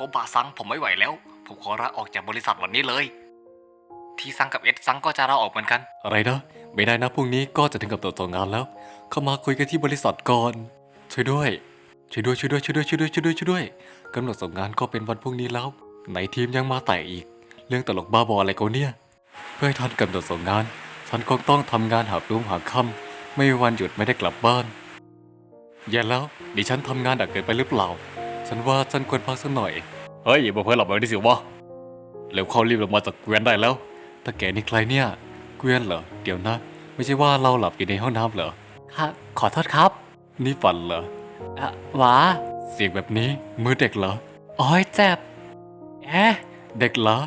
คบาซังผมไม่ไหวแล้ว ผมขอลาออกจากบริษัทวันนี้เลย ที่ซังกับเอ็ดซังก็จะลาออกเหมือนกัน อะไรนะ ไม่ได้นะพรุ่งนี้ก็จะถึงกับตัวตัวงานแล้ว เข้ามาคุยกันที่บริษัทก่อน ช่วยด้วย ช่วยด้วยช่วยด้วยช่วยด้วยช่วยด้วยช่วยด้วยช่วยด้วยกำหนดส่งงานก็เป็นวันพรุ่งนี้แล้วไหนทีมยังมาแต่อีก เรื่องตลกบ้าบออะไรกันเนี่ย เพื่อให้ทันกำหนดส่งงานฉันคงต้องทำงานหาบรุ่งหาค่ำไม่มีวันหยุดไม่ได้กลับบ้านแย่แล้วดิฉันทำงานดักเกินไปหรือเปล่า ฉันว่าฉันควรพักสักหน่อย เฮ้ยอย่ามาเพิ่งหลับไปดิสิวะเร็วเข้ารีบลงมาจากเกวียนได้แล้วถ้าแกนี่ใครเนี่ย เกวียนเหรอ เดี๋ยวนะ ไม่ใช่ว่าเราหลับอยู่ในห้องน้ำเหรอค่ะขอโทษครับ นี่ฝันเหรออะหวาเสียงแบบนี้มือเด็กเหรอโอ้ยเจ็บเอ๊ะเด็กเหรอ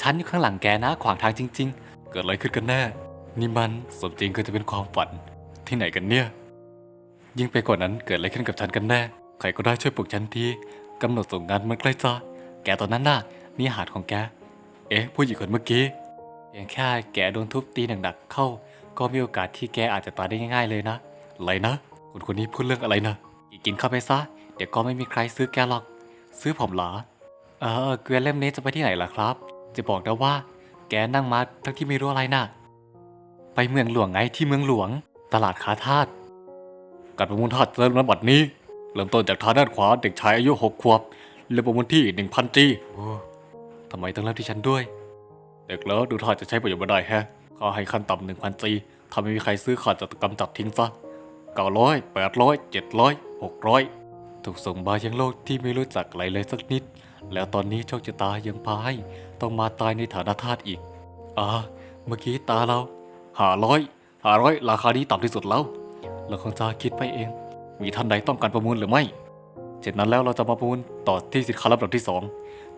ฉันอยู่ข้างหลังแกนะ ขวางทางจริงเกิดอะไรขึ้นกันแน่ นี่มันสมจริงก็จะเป็นความฝันที่ไหนกันเนี่ย ยิ่งไปกว่านั้นเกิดอะไรขึ้นกับฉันกันแน่ ใครก็ได้ช่วยปลุกฉันทีกำหนดส่งงานมันใกล้จะแกตอนนั้นน่ะนี่หารของแก เอ๊ะผู้หญิงคนเมื่อกี้เพียงแค่แกโดนทุบตีหนักๆเข้า ก็มีโอกาสที่แกอาจจะตายได้ง่ายๆเลยนะอะไรนะคนคนนี้พูดเรื่องอะไรนะกินเข้าไปซะเดี๋ยวก็ไม่มีใครซื้อแกหรอก ซื้อผมหรอเออเกวียนเล่มนี้จะไปที่ไหนล่ะครับ จะบอกนะว่า แกนั่งมาทั้งที่ไม่รู้อะไรน่ะไปเมืองหลวงไงที่เมืองหลวง ตลาดค้าทาสการประมูลทาสเริ่มณบัดนี้ เริ่มต้นจากทางด้านขวาเด็กชายอายุหกขวบเริ่มประมูลที่หนึ่งพันจีโอ้ทำไมต้องเริ่มที่ฉันด้วย เด็กแล้วดูท่าจะใช้ประโยชน์ไม่ได้แฮะข้าให้ขั้นต่ำหนึ่งพันจีถ้าไม่มีใครซื้อข้าจะกำจัดทิ้งซะเก้าร้อยแปดร้อยเจ็ดร้อยหกร้อยถูกส่งมายังโลกที่ไม่รู้จักอะไรเลยสักนิด แล้วตอนนี้โชคชะตายังพาให้ต้องมาตายในฐานะทาสอีกอ่าเมื่อกี้ตาเราหาร้อยหาร้อยราคานี้ต่ำที่สุดแล้วเราคงจะคิดไปเอง มีท่านใดต้องการประมูลหรือไม่ เจ็ดนั้นแล้วเราจะมาประมูลต่อที่สินค้าลำดับที่สอง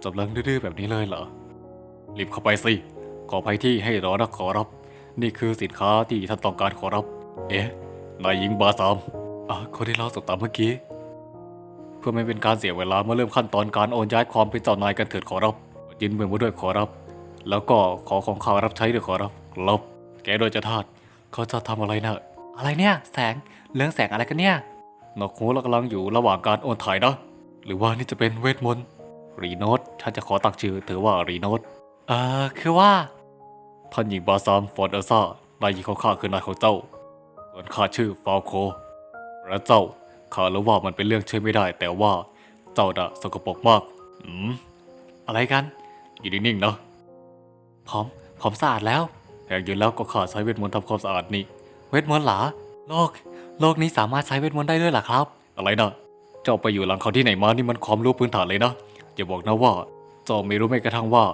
จบเรื่องดื้อๆแบบนี้เลยเหรอ รีบเข้าไปสิ ขออภัยที่ให้รอนะขอรับ นี่คือสินค้าที่ท่านต้องการขอรับ เอ๊ะ นายหญิงบาสามอะคนที่เราสบตาเมื่อกี้ เพื่อไม่เป็นการเสียเวลาเมื่อเริ่มขั้นตอนการโอนย้ายความเป็นเจ้านายกันเถิดขอรับยินเมืองมาด้วยขอรับ แล้วก็ขอของข้ารับใช้ด้วยขอรับรับแกโดยจะทาสเขาจะทำอะไรนะอะไรเนี่ย แสงเรื่องแสงอะไรกันเนี่ย นกหูเรากำลังอยู่ระหว่างการโอนถ่ายนะ หรือว่านี่จะเป็นเวทมนต์รีโนตถ้าจะขอตักชื่อถือว่ารีโนตเออคือว่า ท่านหญิงบาซามฟอร์ดเออร์ซ่านายหญิงของข้าคือนายของเจ้า ส่วนข้าชื่อฟาวโค และเจ้าข้ารู้ว่ามันเป็นเรื่องช่วยไม่ได้ แต่ว่าเจ้าน่ะสกปรกมากอืมอะไรกัน อยู่นิ่งๆนะผมผมสะอาดแล้วแหกอยู่แล้วก็ข้าใช้เวทมนต์ทำความสะอาดนี่ เวทมนต์เหรอโลก โลกนี้สามารถใช้เวทมนต์ได้ด้วยเหรอครับ อะไรนะเจ้าไปอยู่หลังเขาที่ไหนมานี่มันความรู้พื้นฐานเลยนะอย่าบอกนะว่า เจ้าไม่รู้แม้กระทั่งว่า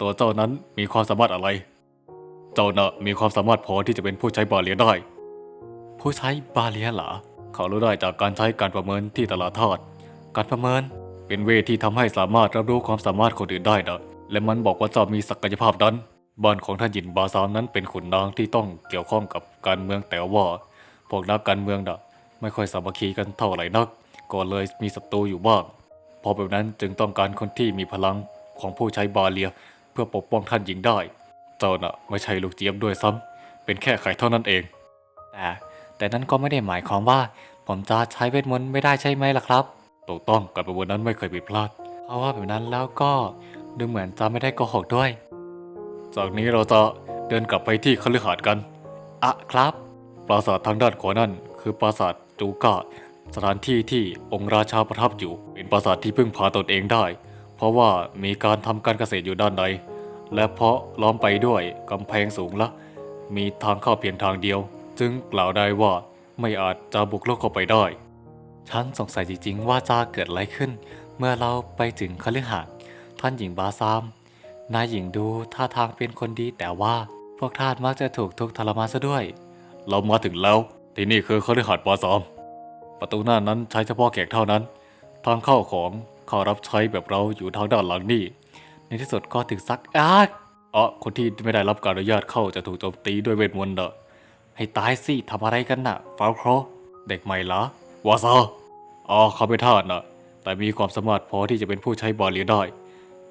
ตัวเจ้านั้นมีความสามารถอะไร เจ้าน่ะมีความสามารถพอที่จะเป็นผู้ใช้บาเลียได้ ผู้ใช้บาเลียเหรอเขารู้ได้จากการใช้การประเมินที่ตลาดทอด การประเมินเป็นเวทที่ทำให้สามารถรับรู้ความสามารถคนอื่นได้นะและมันบอกว่าเจ้ามีศักยภาพนั้นบ้านของท่านหญินบาซามนั้นเป็นขุนนางที่ต้องเกี่ยวข้องกับการเมืองแต่ว่าพ วกนักการเมืองน่ะไม่ค่อยสามัคคีกันเท่าไหร่นัก ก็เลยมีศัตรูอยู่บ้างเพราะแบบนั้นจึงต้องการคนที่มีพลังของผู้ใช้บาเลีย เพื่อปกป้องท่านหญิงได้ เจ้าน่ะไม่ใช่ลูกเจี๊ยบด้วยซ้ำเป็นแค่ไข่เท่านั้นเอง แต่แต่นั้นก็ไม่ได้หมายความว่า ผมจะใช้เวทมนต์ไม่ได้ใช่ไหมล่ะครับถูกต้องการประเมินนั้นไม่เคยผิดพลาดเพราะว่าแบบนั้นแล้วก็ดูเหมือนจะไม่ได้โกหกด้วย จากนี้เราจะเดินกลับไปที่คฤหาสน์กัน อะครับ ปราสาททางด้านขวานั่นคือปราสาทจูกาสถานที่ที่องค์ราชาประทับอยู่ เป็นปราสาทที่พึ่งพาตนเองได้ เพราะว่ามีการทำการเกษตรอยู่ด้านในและเพราะล้อมไปด้วยกำแพงสูงละ มีทางเข้าเพียงทางเดียว จึงกล่าวได้ว่าไม่อาจจะบุกรุกเข้าไปได้ ฉันสงสัยจริงๆว่าจะเกิดอะไรขึ้น เมื่อเราไปถึงคฤหาสน์ท่านหญิงบาซามนายหญิงดูท่าทางเป็นคนดีแต่ว่าพวกทาสมักจะถูกทุกข์ทรมานซะด้วย เรามาถึงแล้ว ที่นี่คือคฤหาสน์ปราสามประตูหน้านั้นใช้เฉพาะแขกเท่านั้น ทางเข้าของเข้ารับใช้แบบเราอยู่ทางด้านหลังนี่ ในที่สุดก็ถึงซักอาอ๋อคนที่ไม่ได้รับการอนุญาตเข้าจะถูกโจมตีด้วยเวทมนต์เด้อให้ตายสิทำอะไรกันน่ะฟาวโครเด็กใหม่เหรอวาซาอ๋อเขาเป็นทาสนะแต่มีความสามารถพอที่จะเป็นผู้ใช้บาเลีได้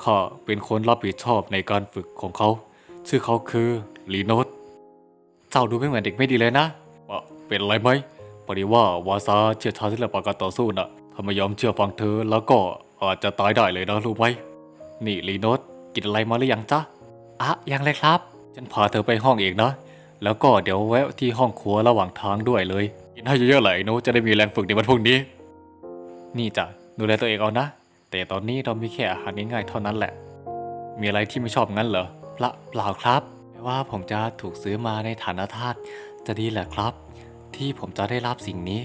ข้าเป็นคนรับผิดชอบในการฝึกของเขา ชื่อเขาคือลีโนต เจ้าดูไม่เหมือนเด็กไม่ดีเลยนะอะเป็นไรไหมพอดีว่าวาซาเชี่ยวชาญศิลปะการต่อสู้นะถ้าไม่ยอมเชื่อฟังเธอแล้วก็อาจจะตายได้เลยนะรู้ไหมนี่ลีโนตกินอะไรมาหรือยังจ๊ะอะยังเลยครับ ฉันพาเธอไปห้องเองนะ แล้วก็เดี๋ยวแวะที่ห้องครัวระหว่างทางด้วยเลย กินให้เยอะๆเลยโนจะได้มีแรงฝึกในวันพรุ่งนี้ นี่จ้ะดูแลตัวเองเอานะ แต่ตอนนี้เรามีแค่อาหารง่ายๆเท่านั้นแหละ มีอะไรที่ไม่ชอบงั้นเหรอเปล่าเปล่าครับ ว่าผมจะถูกซื้อมาในฐานะทาสจะดีแหละครับ ที่ผมจะได้รับสิ่งนี้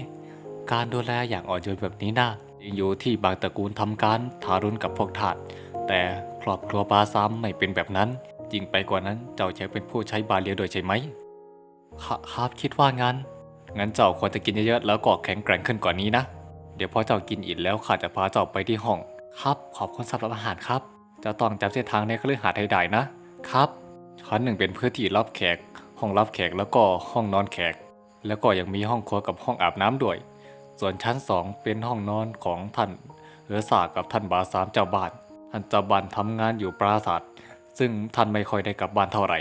การดูแลอย่างอ่อนโยนแบบนี้นะยังอยู่ที่บางตระกูลทำการทารุณกับพวกทาสแต่ครอบครัวบาซ้ำไม่เป็นแบบนั้นจริงไปกว่านั้นเจ้าจะเป็นผู้ใช้บาเลียโดยใช่ไหมครับคิดว่างั้น งั้นเจ้าควรจะกินเยอะๆแล้วก็แข็งแกร่งขึ้นกว่านี้นะ เดี๋ยวพอเจ้ากินอิ่มแล้วข้าจะพาเจ้าไปที่ห้อง ครับ ขอบคุณสำหรับอาหารครับ จะต้องจำเส้นทางในคฤหาสน์ให้ได้นะครับ ชั้นหนึ่งเป็นพื้นที่รับแขก ห้องรับแขกแล้วก็ห้องนอนแขก แล้วก็ยังมีห้องครัวกับห้องอาบน้ำด้วย ส่วนชั้นสองเป็นห้องนอนของท่านเออสากับท่านบาสามเจ้าบ้าน ท่านเจ้าบ้านทำงานอยู่ปราสาทซึ่งท่านไม่ค่อยได้กลับบ้านเท่าไหร่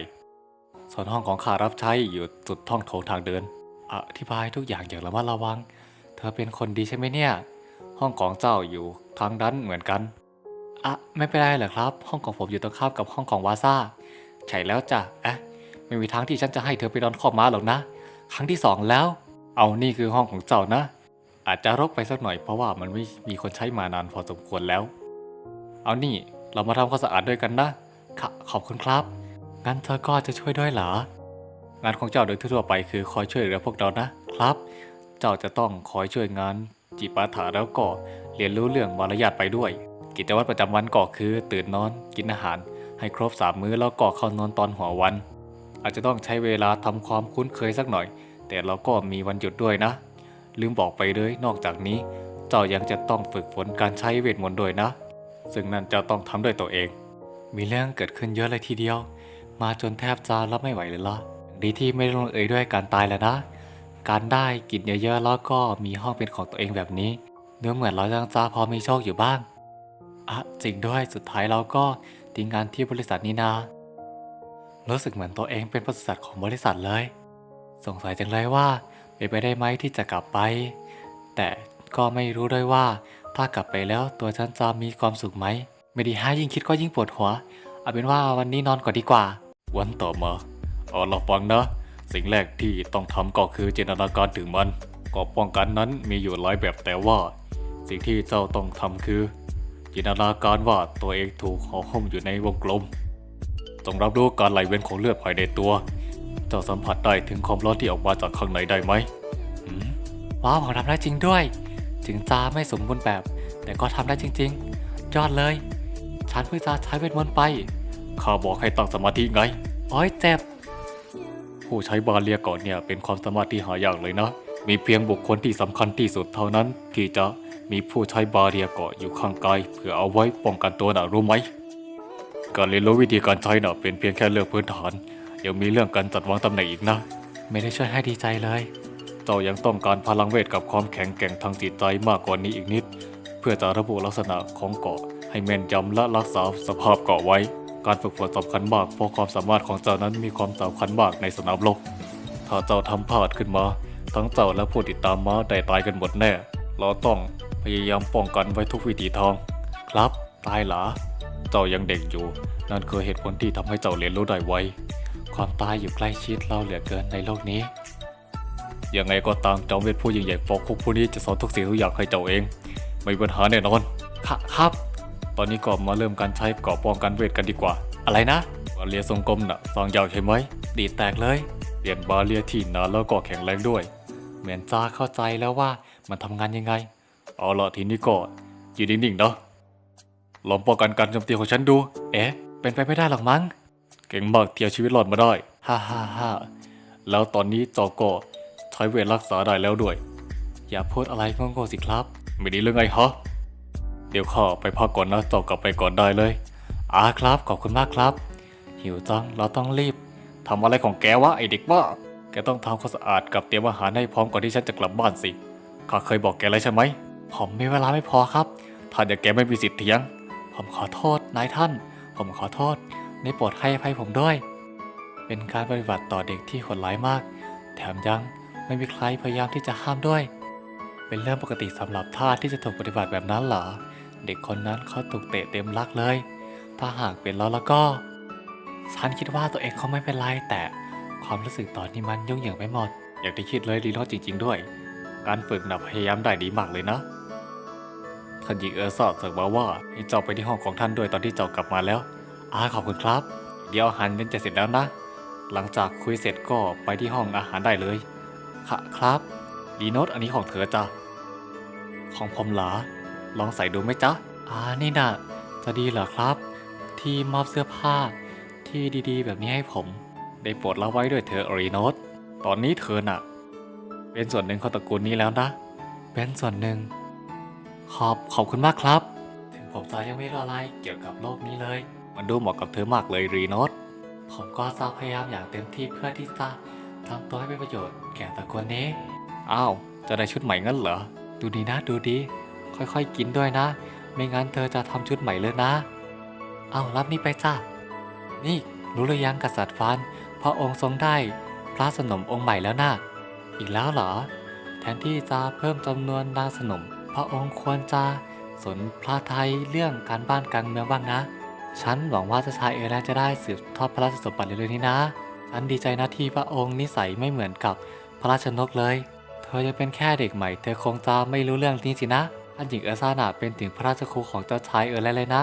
ส่วนห้องของข้ารับใช้อยู่สุดท้องโถงทางเดิน อธิบายทุกอย่างอย่างระมัดระวัง เธอเป็นคนดีใช่ไหมเนี่ย ห้องของเจ้าอยู่ทางด้านเหมือนกันอะไม่เป็นไรเหรอครับ ห้องของผมอยู่ตรงข้ามกับห้องของวาซ่า ใช่แล้วจ้ะอะไม่มีทางที่ฉันจะให้เธอไปนอนคอม้าหรอกนะ ครั้งที่สองแล้ว เอานี่คือห้องของเจ้านะ อาจจะรกไปสักหน่อยเพราะว่ามันไม่มีคนใช้มานานพอสมควรแล้ว เอานี่เรามาทำความสะอาดด้วยกันนะค่ะขอบคุณครับ งั้นเธอก็จะช่วยด้วยเหรอ งานของเจ้าโดยทั่วไปคือคอยช่วยเหลือพวกเรานะครับ เจ้าจะต้องคอยช่วยงานจิปาถะแล้วก็เรียนรู้เรื่องมารยาทไปด้วย กิจวัตรประจำวันก็คือ ตื่นนอน กินอาหาร ให้ครบสามมื้อแล้วก็เข้านอนตอนหัววัน อาจจะต้องใช้เวลาทำความคุ้นเคยสักหน่อย แต่เราก็มีวันหยุดด้วยนะ ลืมบอกไปเลยนอกจากนี้ เจ้ายังจะต้องฝึกฝนการใช้เวทมนต์ด้วยนะ ซึ่งนั่นจะต้องทำด้วยตัวเอง มีเรื่องเกิดขึ้นเยอะเลยทีเดียว มาจนแทบจะรับไม่ไหวเลยละดีที่ไม่ได้ลงเอยด้วยการตายแล้วนะ การได้กินเยอะๆแล้วก็มีห้องเป็นของตัวเองแบบนี้เนื้อเหมือนเรายังจะพอมีโชคอยู่บ้างอะจริงด้วยสุดท้ายเราก็ ทิ้งงานที่บริษัทนี้นารู้สึกเหมือนตัวเองเป็นบริษัทของบริษัทเลย สงสัยจังเลยว่าเป็นไปได้ไหมที่จะกลับไป แต่ก็ไม่รู้ด้วยว่า ถ้ากลับไปแล้วตัวฉันจะมีความสุขไหม ไม่ดีฮะยิ่งคิดก็ยิ่งปวดหัว เอาเป็นว่าวันนี้นอนก่อนดีกว่า วันต่อมาเอาเราฟังนะ สิ่งแรกที่ต้องทำก็คือจินตนาการถึงมัน ก็ป้องกันนั้นมีอยู่หลายแบบแต่ว่า สิ่งที่เจ้าต้องทำคือ จินตนาการว่าตัวเองถูกห่อหุ้มอยู่ในวงกลมจงรับรู้การไหลเวียนของเลือดภายในตัว เจ้าสัมผัสได้ถึงความร้อนที่ออกมาจากข้างในได้ไหมอืมว้าวผมทำได้จริงด้วย ถึงจะไม่สมบูรณ์แบบ แต่ก็ทำได้จริง ๆ ยอดเลย ฉันเพิ่งจะใช้เวทมนต์ไป ข้าบอกให้ตั้งสมาธิไงโอ้ยเจ็บ ผู้ใช้บาเลียก่อนเนี่ยเป็นความสามารถที่หายากเลยนะ มีเพียงบุคคลที่สำคัญที่สุดเท่านั้นที่จะ มีผู้ใช้บาเลียเกาะอยู่ข้างกายเพื่อเอาไว้ป้องกันตัวนะรู้ไหม การเรียนรู้วิธีการใช้น่ะเป็นเพียงแค่เรื่องพื้นฐานยังมีเรื่องการจัดวางตำแหน่งอีกนะ ไม่ได้ช่วยให้ดีใจเลย เจ้ายังต้องการพลังเวทกับความแข็งแกร่งทางจิตใจมากกว่านี้อีกนิด เพื่อจะระบุลักษณะของเกาะ ให้แม่นยำและรักษาสภาพเกาะไว้ การฝึกฝนสำคัญมากเพราะความสามารถของเจ้านั้นมีความสำคัญมากในสนามรบถ้าเจ้าทำพลาดขึ้นมา ทั้งเจ้าและผู้ติดตามมาได้ตายกันหมดแน่ เราต้อง พยายามป้องกันไว้ทุกวิถีทางครับ ตายเหรอ เจ้ายังเด็กอยู่ นั่นคือเหตุผลที่ทำให้เจ้าเรียนรู้ได้ไว ความตายอยู่ใกล้ชิดเราเหลือเกินในโลกนี้ ยังไงก็ตามจอมเวทผู้ยิ่งใหญ่ฟอกคุกผู้นี้จะสอนทุกสิ่งทุกอย่างให้เจ้าเอง ไม่มีปัญหาแน่นอนค่ะครับ ตอนนี้ก็มาเริ่มการใช้เกราะป้องกันเวทกันดีกว่า อะไรนะบาเรียทรงกลมน่ะฟังยาวใช่ไหม ดีดแตกเลย เปลี่ยนบาเรียที่หนาแล้วก็แข็งแรงด้วย เหมือนจะเข้าใจแล้วว่ามันทำงานยังไง เอาละทีนี้ก็ยืนนิ่งๆเนาะลองป้องกันการโจมตีของฉันดู เอ๊ะ เป็นไปไม่ได้หรอกมั้ง เก่งมากเที่เอาชีวิตรอดมาได้ ฮ่าฮ่าฮ่าแล้วตอนนี้เจ้าก็ใช้เวทรักษาได้แล้วด้วย อย่าพูดอะไรโง่ๆสิครับ ไม่ดีเรื่องไงฮะ เดี๋ยวข้าไปพักก่อนนะเจ้ากลับไปก่อนได้เลยอาครับ ขอบคุณมากครับ หิวจัง เราต้องรีบทำอะไรของแกวะไอเด็กบ้า แกต้องทำความสะอาดกับเตรียมอาหารให้พร้อมก่อนที่ฉันจะกลับบ้านสิ ข้าเคยบอกแกแล้วใช่ไหม ผมมีเวลาไม่พอครับถ้าอย่างแกไม่มีสิทธิ์เถียง ผมขอโทษนายท่าน ผมขอโทษได้โปรดให้อภัยผมด้วย เป็นการปฏิบัติต่อเด็กที่โหดร้ายมาก แถมยังไม่มีใครพยายามที่จะห้ามด้วย เป็นเรื่องปกติสำหรับท่าที่จะถูกปฏิบัติแบบนั้นเหรอ เด็กคนนั้นเขาถูกเตะเต็มลักเลย ถ้าหากเป็นเราแล้วก็ฉันคิดว่าตัวเองเขาไม่เป็นไรแต่ความรู้สึกตอนนี้มันยุ่งเหยิงไปหมด อยางที่คิดเลยรีโนจริง ๆ ด้วย การฝึกหน่ะพยายามได้ดีมากเลยนะ ท่านหญิงเออร์ซาสั่งมาว่าให้เจ้าไปที่ห้องของท่านด้วยตอนที่เจ้ากลับมาแล้วอาขอบคุณครับ เดี๋ยวอาหารเย็นจะเสร็จแล้วนะ หลังจากคุยเสร็จก็ไปที่ห้องอาหารได้เลย ค่ะครับดีโนตอันนี้ของเธอจ้ะของผมเหรอลองใส่ดูไหมจ๊ะอ่านี่นะจะดีเหรอครับ ที่มอบเสื้อผ้าที่ดีๆ แบบนี้ให้ผม ได้โปรดละไว้ด้วยเธออรีโนตตอนนี้เธอน่ะ เป็นส่วนหนึ่งของตระกูลนี้แล้วนะ เป็นส่วนหนึ่ง ขอบขอบคุณมากครับ ถึงผมจะยังไม่รู้อะไรเกี่ยวกับโลกนี้เลย มันดูเหมาะกับเธอมากเลยรีโนตผมก็จะพยายามอย่างเต็มที่เพื่อที่จะทำตัวให้เป็นประโยชน์แก่ตระกูลนี้ อ้าว จะได้ชุดใหม่งั้นเหรอ ดูดีนะดูดี ค่อยๆกินด้วยนะ ไม่งั้นเธอจะทำชุดใหม่เลยนะ เอารับนี่ไปจ้านี่รู้หรือยังกษัตริย์ฟานพระองค์ทรงได้ พระสนมองค์ใหม่แล้วนะอีกแล้วเหรอ แทนที่จะเพิ่มจำนวนนางสนม ระองค์ควรจะสนพระไทยเรื่องการบ้านการเมืองบ้างนะ ฉันหวังว่าเจ้าชายเอแลนจะได้สืบทอดพระราชสมบัติเร็วๆนี้นะ ฉันดีใจนะที่พระองค์นิสัยไม่เหมือนกับพระราชนกเลย เธอยังเป็นแค่เด็กใหม่ เธอคงจะไม่รู้เรื่องนี้สินะท่านหญิงเออร์ซาน่ะเป็นถึงพระราชครูของเจ้าชายเออร์แลนด์เลยนะ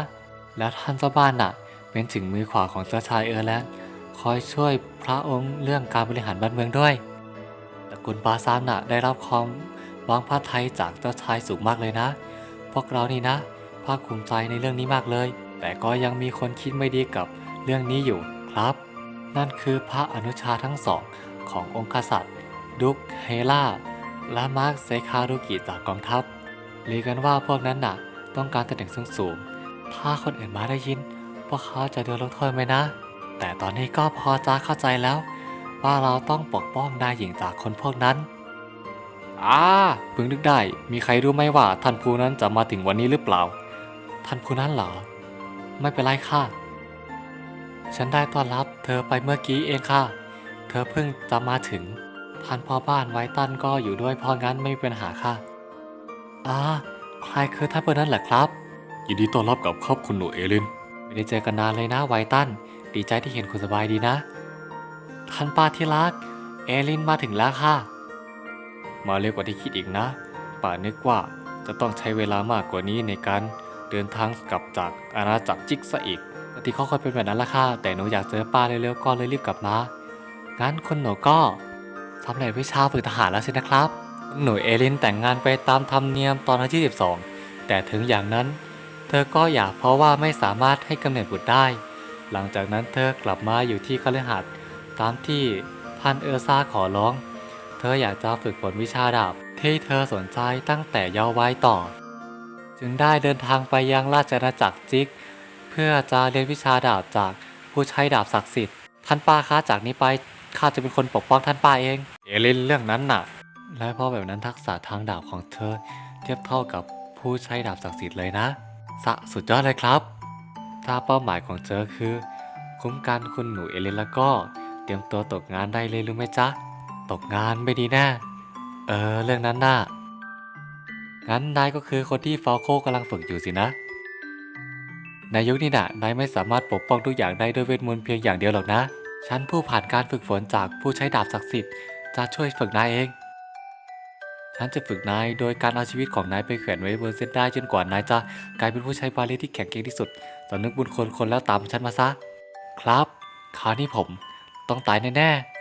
แล้วท่านเจ้าบ้านน่ะ เป็นถึงมือขวาของเจ้าชายเออร์แลนด์คอยช่วยพระองค์เรื่องการบริหารบ้านเมืองด้วยตระกูลปาซามน่ะได้รับความ วางพระไทยจากเจ้าชายสูงมากเลยนะ พวกเรานี่นะ ภาคภูมิใจในเรื่องนี้มากเลย แต่ก็ยังมีคนคิดไม่ดีกับเรื่องนี้อยู่ครับ นั่นคือพระอนุชาทั้งสองขององค์กษัตริย์ ดุกเฮล่า และมาร์คเซคารุกิจากกองทัพเรียกันว่าพวกนั้นน่ะ ต้องการตำแหน่งสูงสูงๆ ถ้าคนอื่นมาได้ยิน พวกเขาจะโดนลงโทษไหมนะ แต่ตอนนี้ก็พอจะเข้าใจแล้ว ว่าเราต้องปกป้องนายหญิงจากคนพวกนั้น อ่าเพิ่งนึกได้ มีใครรู้ไหมว่าท่านผู้นั้นจะมาถึงวันนี้หรือเปล่า ท่านผู้นั้นเหรอ ไม่เป็นไรค่ะ ฉันได้ต้อนรับเธอไปเมื่อกี้เองค่ะ เธอเพิ่งจะมาถึง ท่านพ่อบ้านไวตันก็อยู่ด้วยเพราะงั้นไม่มีปัญหาค่ะอ่าใครคือท่านผู้นั้นเหรอครับ ยินดีต้อนรับกับครอบคุณหนูเอลิน ไม่ได้เจอกันนานเลยนะไวตัน ดีใจที่เห็นคุณสบายดีนะ ท่านป้าที่รัก เอลินมาถึงแล้วค่ะ มาเร็วกว่าที่คิดอีกนะ ป่านึกว่าจะต้องใช้เวลามากกว่านี้ในการเดินทางกลับจากอาณาจักรจิกซะอีกปกติเขาเคยเป็นแบบนั้นละค่ะ แต่หนูอยากเจอป้าเร็วๆก็เลยรีบกลับมา งั้นคุณหนูก็สำเร็จวิชาฝึกทหารแล้วสินะครับ หนูเอลินแต่งงานไปตามธรรมเนียมตอนอายุ12แต่ถึงอย่างนั้น เธอก็อยากเพราะว่าไม่สามารถให้กำเนิดบุตรได้ หลังจากนั้นเธอกลับมาอยู่ที่คฤหาสน์ตามที่ท่านเออร์ซาขอร้อง ธออยากจะฝึกฝนวิชาดาบที่เธอสนใจตั้งแต่เยาว์วัยต่อ จึงได้เดินทางไปยังราชอาณาจักรจิก เพื่อจะเรียนวิชาดาบจากผู้ใช้ดาบศักดิ์สิทธิ์ท่านป้าคะจากนี้ไปข้าจะเป็นคนปกป้องท่านป้าเอง เอลินเรื่องนั้นน่ะ และเพราะแบบนั้นทักษะทางดาบของเธอ เทียบเท่ากับผู้ใช้ดาบศักดิ์สิทธิ์เลยนะสะสุดยอดเลยครับ ถ้าเป้าหมายของเธอคือ คุ้มกันคุณหนูเอเลนแล้วก็ เตรียมตัวตกงานได้เลยรู้ไหมจ๊ะ ตกงานไม่ดีแน่ เออ เรื่องนั้นน่ะ งั้นนายก็คือคนที่ฟอลโคกำลังฝึกอยู่สินะในยุคนี้น่ะ นายไม่สามารถปกป้องทุกอย่างได้ด้วยเวทมนต์เพียงอย่างเดียวหรอกนะ ฉันผู้ผ่านการฝึกฝนจากผู้ใช้ดาบศักดิ์สิทธิ์จะช่วยฝึกนายเอง ฉันจะฝึกนายโดยการเอาชีวิตของนายไปแขวนไว้บนเส้นได้จนกว่านายจะกลายเป็นผู้ใช้บาลีที่แข็งเก่งที่สุดสำนึกบุญคุณคนแล้วตามฉันมาซะ ครับ คราวนี้ผมต้องตายแน่ๆ